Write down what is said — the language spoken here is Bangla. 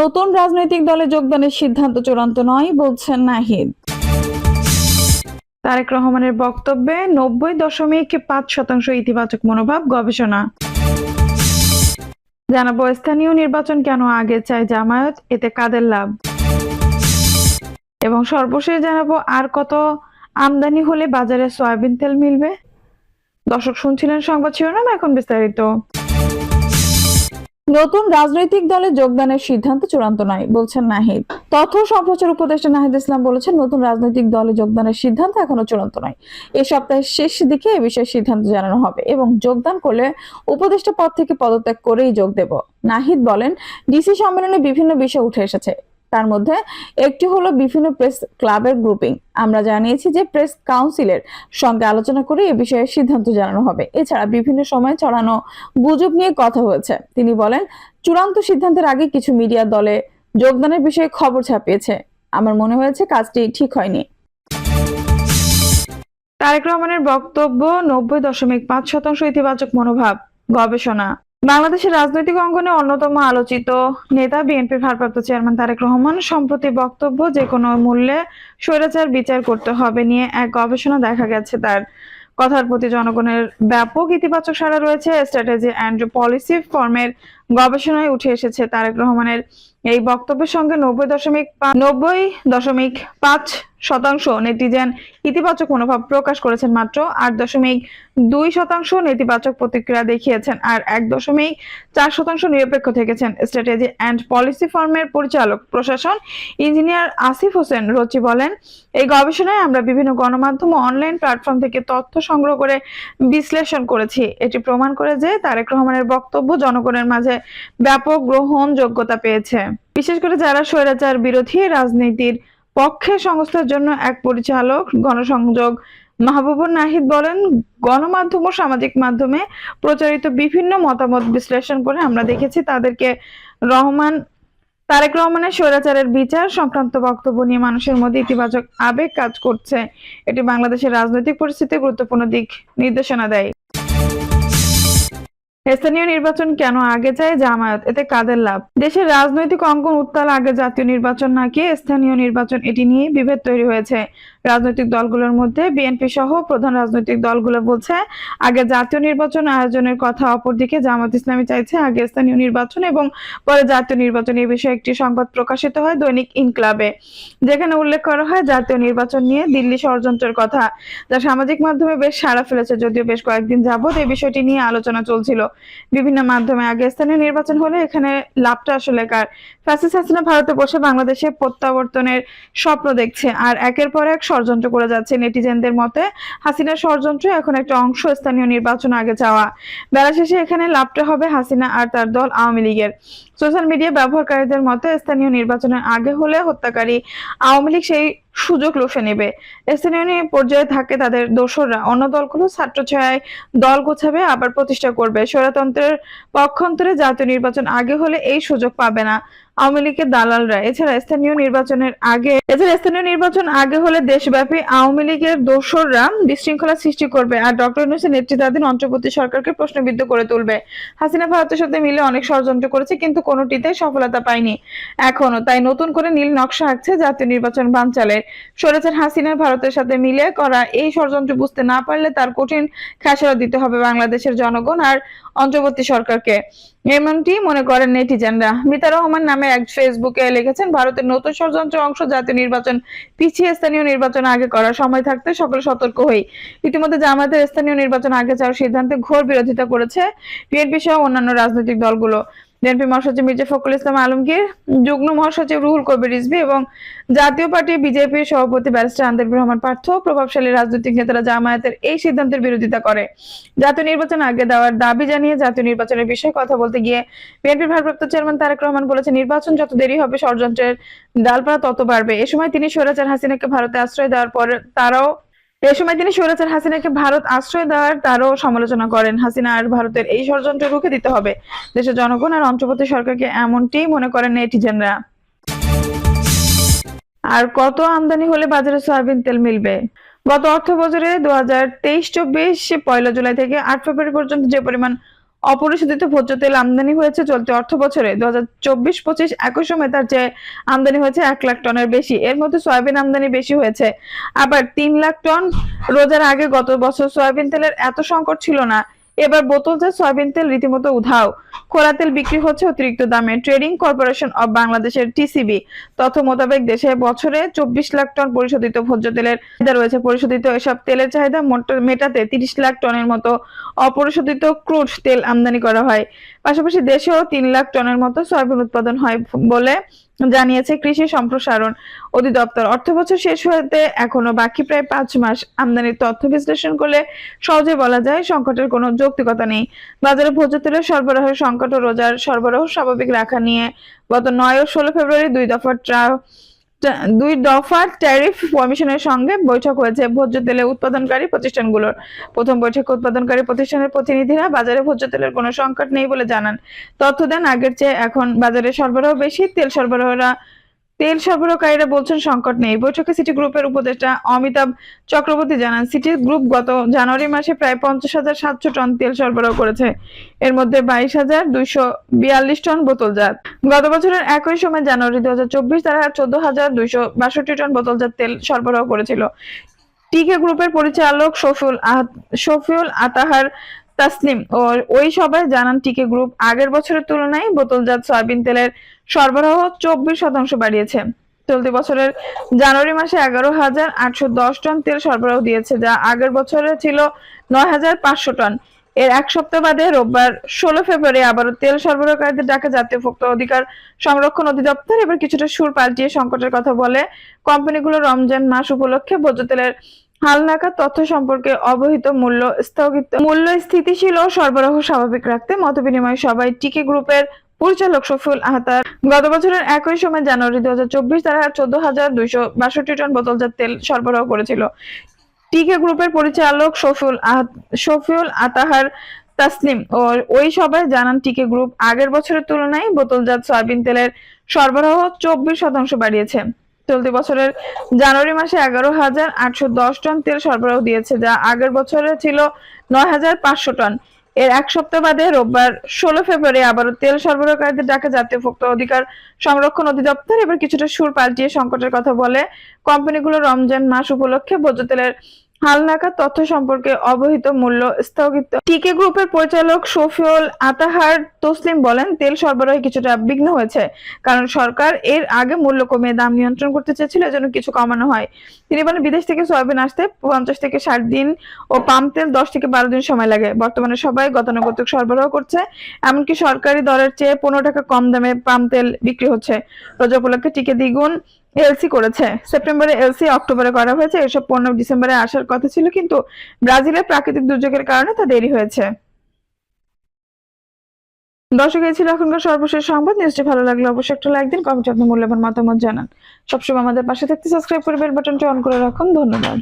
নতুন রাজনৈতিক দলে যোগদানের সিদ্ধান্ত চূড়ান্ত নয়, বলছেন নাহিদ। তারেক রহমানের বক্তব্যে নব্বই দশমিক পাঁচ শতাংশ ইতিবাচক মনোভাব গবেষণা। জানাব, স্থানীয় নির্বাচন কেন আগে চায় জামায়াত? এতে কাদের লাভ? এবং সর্বশেষ জানাব, আর কত আমদানি হলে বাজারে সয়াবিন তেল মিলবে? দর্শক শুনছিলেন সংবাদ শিরোনাম, এখন বিস্তারিত। নতুন রাজনৈতিক দলে যোগদানের সিদ্ধান্ত চূড়ান্ত নয়, বলছেন নাহিদ। তথ্য সম্প্রচার উপদেষ্টা নাহিদ ইসলাম বলেছেন, নতুন রাজনৈতিক দলে যোগদানের সিদ্ধান্ত এখনও চূড়ান্ত নয়। এ সপ্তাহের শেষ দিকে এ বিষয়ে সিদ্ধান্ত জানানো হবে এবং যোগদান করলে উপদেষ্টা পদ থেকে পদত্যাগ করেই যোগ দেব। নাহিদ বলেন, ডিসি সম্মেলনে বিভিন্ন বিষয় উঠে এসেছে। তার মধ্যে একটি হলো বিভিন্ন প্রেস ক্লাবের গ্রুপিং। আমরা জানিয়েছি যে প্রেস কাউন্সিলের সঙ্গে আলোচনা করে এ বিষয়ে সিদ্ধান্ত জানানো হবে। এছাড়া বিভিন্ন সময় ছড়ানো গুজব নিয়ে কথা হয়েছে। তিনি বলেন, চূড়ান্ত সিদ্ধান্তের আগে কিছু মিডিয়া দলে যোগদানের বিষয়ে খবর ছাপিয়েছে। আমার মনে হয়েছে কাজটি ঠিক হয়নি। তারেক রহমানের বক্তব্য, নব্বই দশমিক পাঁচ শতাংশ ইতিবাচক মনোভাব, গবেষণা। বাংলাদেশের রাজনৈতিক অঙ্গনে অন্যতম আলোচিত নেতা বিএনপির ভারপ্রাপ্ত চেয়ারম্যান তারেক রহমান, সম্প্রতি বক্তব্য যে কোনো মূল্যে স্বৈরাচার বিচার করতে হবে নিয়ে এক গবেষণা দেখা গেছে তার। কথার প্রতি জনগণের ব্যাপক ইতিবাচক সাড়া রয়েছে। স্ট্র্যাটেজি অ্যান্ড পলিসি ফর্মের গবেষণায় উঠে এসেছে তারেক রহমানের এই বক্তব্যের সঙ্গে নব্বই দশমিক নব্বই দশমিক পাঁচ শতাংশ নেটিজেন ইতিবাচক মনোভাব প্রকাশ করেছেন মাত্র আট দশমিক দুই শতাংশ নেতিবাচক প্রতিক্রিয়া দেখিয়েছেন আর এক দশমিক চার শতাংশ নিরপেক্ষ থেকেছেন স্ট্র্যাটেজি অ্যান্ড পলিসি ফার্মের পরিচালক প্রশাসন ইঞ্জিনিয়ার আসিফ হোসেন রচি বলেন, এই গবেষণায় আমরা বিভিন্ন গণমাধ্যম অনলাইন প্ল্যাটফর্ম থেকে তথ্য সংগ্রহ করে বিশ্লেষণ করেছি। এটি প্রমাণ করে যে তারেক রহমানের বক্তব্য জনগণের মাঝে ব্যাপক গ্রহণযোগ্যতা পেয়েছে। বিশেষ করে যারা স্বৈরাচার বিরোধী রাজনীতির পক্ষে সংস্থার জন্য এক পরিচালক গণসংযোগ মাহবুবুর নাহিদ বলেন, গণমাধ্যম ও সামাজিক মাধ্যমে প্রচারিত বিভিন্ন মতামত বিশ্লেষণ করে আমরা দেখেছি তাদেরকে রহমান, তারেক রহমানের স্বৈরাচারের বিচার সংক্রান্ত বক্তব্য নিয়ে মানুষের মধ্যে ইতিবাচক আবেগ কাজ করছে। এটি বাংলাদেশের রাজনৈতিক পরিস্থিতির গুরুত্বপূর্ণ দিক নির্দেশনা দেয়। স্থানীয় নির্বাচন কেন আগে চায় জামায়াত? এতে কাদের লাভ? দেশের রাজনৈতিক অঙ্কন উত্তাল আগে জাতীয় নির্বাচন না গিয়ে স্থানীয় নির্বাচন এটি নিয়ে বিভেদ তৈরি হয়েছে। রাজনৈতিক দলগুলোর মধ্যে বিএনপি সহ প্রধান রাজনৈতিক দলগুলো বলছে, আগে জাতীয় নির্বাচন আয়োজনের কথা অপরদিকে জামাত ইসলামী চাইছে আগে স্থানীয় নির্বাচন এবং পরে জাতীয় নির্বাচন এই বিষয়ে একটি সংবাদ প্রকাশিত হয় দৈনিক ইনক্লাবে। যেখানে উল্লেখ করা হয় জাতীয় নির্বাচন নিয়ে দিল্লি ষড়যন্ত্রের কথা, যা সামাজিক মাধ্যমে বেশ সাড়া ফেলেছে, যদিও বেশ কয়েকদিন যাবত এই বিষয়টি নিয়ে আলোচনা চলছিল। বিভিন্ন মাধ্যমে আগে স্থানীয় নির্বাচন হলে এখানে লাভটা আসলে কার? ফ্যাসিস হাসিনা ভারতে বসে বাংলাদেশে প্রত্যাবর্তনের স্বপ্ন দেখছে আর একের পর এক ষড়যন্ত্র করে যাচ্ছে নেটিজেনদের মতে হাসিনার ষড়যন্ত্র এখন একটা অংশ স্থানীয় নির্বাচন আগে যাওয়া বেলা শেষে এখানে লাভটা হবে হাসিনা আর তার দল আওয়ামী লীগের। সোশ্যাল মিডিয়া ব্যবহারকারীদের মতে স্থানীয় নির্বাচনের আগে হলে হত্যাকারী আওয়ামী লীগ সেই সুযোগ লুফে নেবে। স্থানীয় পর্যায়ে থাকে তাদের দোসররা। অন্য দলগুলো ছাত্র ছায় দল গোছাবে, আবার প্রতিষ্ঠা করবে। স্বৈরতন্ত্রের পক্ষান্তরে জাতীয় নির্বাচন আগে হলে এই সুযোগ পাবে না। আওয়ামী লীগের দালালরা। এছাড়া স্থানীয় নির্বাচনের আগে এছাড়া স্থানীয় নির্বাচন আগে হলে দেশব্যাপী আওয়ামী লীগের দোসররা বিশৃঙ্খলা সৃষ্টি করবে আর ডক্টর ইউনুসের নেতৃত্বাধীন অন্তর্বর্তী সরকারকে প্রশ্নবিদ্ধ করে তুলবে। হাসিনা ভারতের সাথে মিলে অনেক ষড়যন্ত্র করেছে, কিন্তু কোনোটিতে সফলতা পায়নি। এখনও তাই নতুন করে নীল নকশা আঁকছে জাতীয় নির্বাচন বানচালের। সরেছেন হাসিনার ভারতের সাথে মিলে করা এই ষড়যন্ত্র বুঝতে না পারলে তার কঠিন খেসারত দিতে হবে বাংলাদেশের জনগণ আর অন্তর্বর্তী সরকারকে। এমনটি মনে করেন নেটিজেনরা। মিতা রহমান নামে এক ফেসবুকে লিখেছেন, ভারতের নতুন ষড়যন্ত্র অংশ জাতীয় নির্বাচন পিছিয়ে স্থানীয় নির্বাচন আগে করার সময় থাকতে সকলে সতর্ক হই। ইতিমধ্যে জামায়াতের স্থানীয় নির্বাচন আগে যাওয়ার সিদ্ধান্তে ঘোর বিরোধিতা করেছে বিএনপি সহ অন্যান্য রাজনৈতিক দলগুলো। বিএনপি মহাসচিব মির্জা ফখরুল ইসলাম আলমগীর, যুগ্ম মহাসচিব রুহুল কবির রিজভী এবং জাতীয় পার্টি বিজেপির সভাপতি ব্যারিস্টার আন্দার রহমান পার্থ প্রভাবশালী রাজনৈতিক নেতারা জামায়াতের এই সিদ্ধান্তের বিরোধিতা করে। জাতীয় নির্বাচন আগে দেওয়ার দাবি জানিয়ে জাতীয় নির্বাচনের বিষয়ে কথা বলতে গিয়ে বিএনপির ভারপ্রাপ্ত চেয়ারম্যান তারেক রহমান বলেছেন, নির্বাচন যত দেরি হবে, ষড়যন্ত্রের ডালপালা তত বাড়বে। এ সময় তিনি স্বৈরাচার হাসিনাকে ভারতে আশ্রয় দেওয়ার পর তারাও এ সময় তিনি স্বৈরাচার হাসিনাকে ভারত আশ্রয় দেওয়ার তারও সমালোচনা করেন। হাসিনা আর ভারতের এই ষড়যন্ত্র রুখে দিতে হবে। দেশের জনগণ আর অন্তর্বর্তী সরকারকে এমনটি মনে করেন নেটিজেনরা। আর কত আমদানি হলে বাজারে সয়াবিন তেল মিলবে? গত অর্থ বছরে দু হাজার তেইশ চব্বিশ পয়লা জুলাই থেকে আট ফেব্রুয়ারি পর্যন্ত যে পরিমাণ অপরিশোধিত ভোজ্য তেল আমদানি হয়েছে চলতি অর্থ বছরে। দু হাজার চব্বিশ পঁচিশ একই সময় তার চেয়ে আমদানি হয়েছে এক লাখ টনের বেশি। এর মধ্যে সয়াবিন আমদানি বেশি হয়েছে। আবার তিন লাখ টন রোজার আগে গত বছর সয়াবিন তেলের এত সংকট ছিল না। এবার বোতলজাত সয়াবিন তেল রীতিমতো উধাও। খোলা তেল বিক্রি হচ্ছে অতিরিক্ত দামে। ট্রেডিং কর্পোরেশন অব বাংলাদেশের টিসিবি। তথ্য মোতাবেক দেশে বছরে চব্বিশ লাখ টন পরিশোধিত ভোজ্য তেলের চাহিদা রয়েছে। পরিশোধিত এসব তেলের চাহিদা মেটাতে তিরিশ লাখ টনের মতো অপরিশোধিত ক্রুড তেল আমদানি করা হয়। পাশাপাশি দেশেও তিন লাখ টনের মতো সয়াবিন উৎপাদন হয় বলে জানিয়েছে কৃষি সম্প্রসারণ অধিদপ্তর। অর্থ বছর শেষ হতে এখনও বাকি প্রায় পাঁচ মাস আমদানির তথ্য বিশ্লেষণ করলে সহজে বলা যায় সংকটের কোনো যৌক্তিকতা নেই। বাজারে ভোজ্য তেলের সরবরাহের সংকট ও রোজার সরবরাহ স্বাভাবিক রাখা নিয়ে গত নয় ও ষোলো ফেব্রুয়ারি দুই দফা ট্রা- ট্রা- দুই দফা ট্যারিফ কমিশনের সঙ্গে বৈঠক হয়েছে। ভোজ্য তেলে উৎপাদনকারী প্রতিষ্ঠানগুলোর। প্রথম বৈঠকে উৎপাদনকারী প্রতিষ্ঠানের প্রতিনিধিরা বাজারে ভোজ্য তেলের কোনো সংকট নেই বলে জানান। তথ্য দেন আগের চেয়ে এখন বাজারে সরবরাহ বেশি, তেল সরবরাহরা তেল সরবরাহকারীরা বলছেন সংকট নেই। বৈঠকে সিটি গ্রুপের উপদেষ্টা অমিতাভ চক্রবর্তী জানান, সিটি গ্রুপ গত জানুয়ারি মাসে প্রায় পঞ্চাশ হাজার সাতশো টন তেল সরবরাহ করেছে। এর মধ্যে বাইশ হাজার দুইশো বিয়াল্লিশ টন বোতলজাত গত বছরের একই সময় জানুয়ারি দু হাজার চব্বিশ তারা চোদ্দ হাজার দুইশো বাষট্টি টন বোতলজাত তেল সরবরাহ করেছিল। টিকে গ্রুপের পরিচালক শফিউল শফিউল আতাহার তাসলিম ও ওই সবাই জানান টিকে গ্রুপ আগের বছরের তুলনায় বোতলজাত সয়াবিন তেলের সরবরাহ চব্বিশ শতাংশ বাড়িয়েছে। চলতি বছরের জানুয়ারি মাসে এগারো হাজার আটশো দশ টন তেল সরবরাহ দিয়েছে, যা আগের বছরে ছিল নয় হাজার পাঁচশো টন। এর এক সপ্তাহ বাদে রোববার ষোলো ফেব্রুয়ারি আবারও তেল সরবরাহকারীদের ডাকে জাতীয় ভোক্তা অধিকার সংরক্ষণ অধিদপ্তর এবার কিছুটা সুর পাল্টিয়ে সংকটের কথা বলে, কোম্পানিগুলো রমজান মাস উপলক্ষে ভোজ্য তেলের হালনাকা তথ্য সম্পর্কে অবহিত মূল্য স্থগিত মূল্য স্থিতিশীল ও সরবরাহ স্বাভাবিক রাখতে মতবিনিময় সবাই টিকে গ্রুপের পরিচালক শফিউল আহতার। গত বছরের একই সময় জানুয়ারি দু হাজার চব্বিশ তারা চোদ্দ হাজার দুইশো বাষট্টি টন বোতলজাত তেল সরবরাহ করেছিল। টিকে গ্রুপের পরিচালক শফিউল আহ- শফিউল আতাহার তাসলিম ও ওই সবাই জানান, টিকে গ্রুপ আগের বছরের তুলনায় বোতলজাত সয়াবিন তেলের সরবরাহ চব্বিশ শতাংশ বাড়িয়েছে। চলতি বছরের জানুয়ারি মাসে এগারো হাজার আটশো দশ টন তেল সরবরাহ দিয়েছে, যা আগের বছরে ছিল নয় হাজার পাঁচশো টন। এর এক সপ্তাহ বাদে রোববার ষোলো ফেব্রুয়ারি আবারও তেল সরবরাহকারীদের ডাকে জাতীয় ভোক্তা অধিকার সংরক্ষণ অধিদপ্তর এবার কিছুটা সুর পাল্টিয়ে সংকটের কথা বলে, কোম্পানিগুলো রমজান মাস উপলক্ষে ভোজ্য তেলের হালনাকা তথ্য সম্পর্কে অবহিত মূল্য স্থগিত। টিকে গ্রুপের পরিচালক শফিউল আতাহার তসলিম বলেন, তেল সরবরাহে কিছুটা বিঘ্ন হয়েছে, কারণ সরকার এর আগে মূল্য কমিয়ে দাম নিয়ন্ত্রণ করতে চেয়েছিল, এজন্য কিছু কমানো হয়। তিনি বলেন, বিদেশ থেকে সয়াবিন আসতে পঞ্চাশ থেকে ষাট দিন ও পাম তেল দশ থেকে বারো দিন সময় লাগে। বর্তমানে সবাই গতানুগতিক সরবরাহ করছে, এমনকি সরকারি দরের চেয়ে পনেরো টাকা কম দামে পাম তেল বিক্রি হচ্ছে। রোজা উপলক্ষে টিকে দ্বিগুণ এলসি করেছে। সেপ্টেম্বরে এলসি, অক্টোবরে করা হয়েছে। এসব পণ্য ডিসেম্বরে আসার কথা ছিল, কিন্তু ব্রাজিলের প্রাকৃতিক দুর্যোগের কারণে তা দেরি হয়েছে। দর্শক, এই ছিল এখনকার সর্বশেষ সংবাদ। নিউজটি ভালো লাগলে অবশ্যই একটা লাইক দিন, কমেন্টে আপনার মূল্যবান মতামত জানান। সবসময় আমাদের পাশে থাকতে সাবস্ক্রাইব করে বেল বাটনটি অন করে রাখুন। ধন্যবাদ।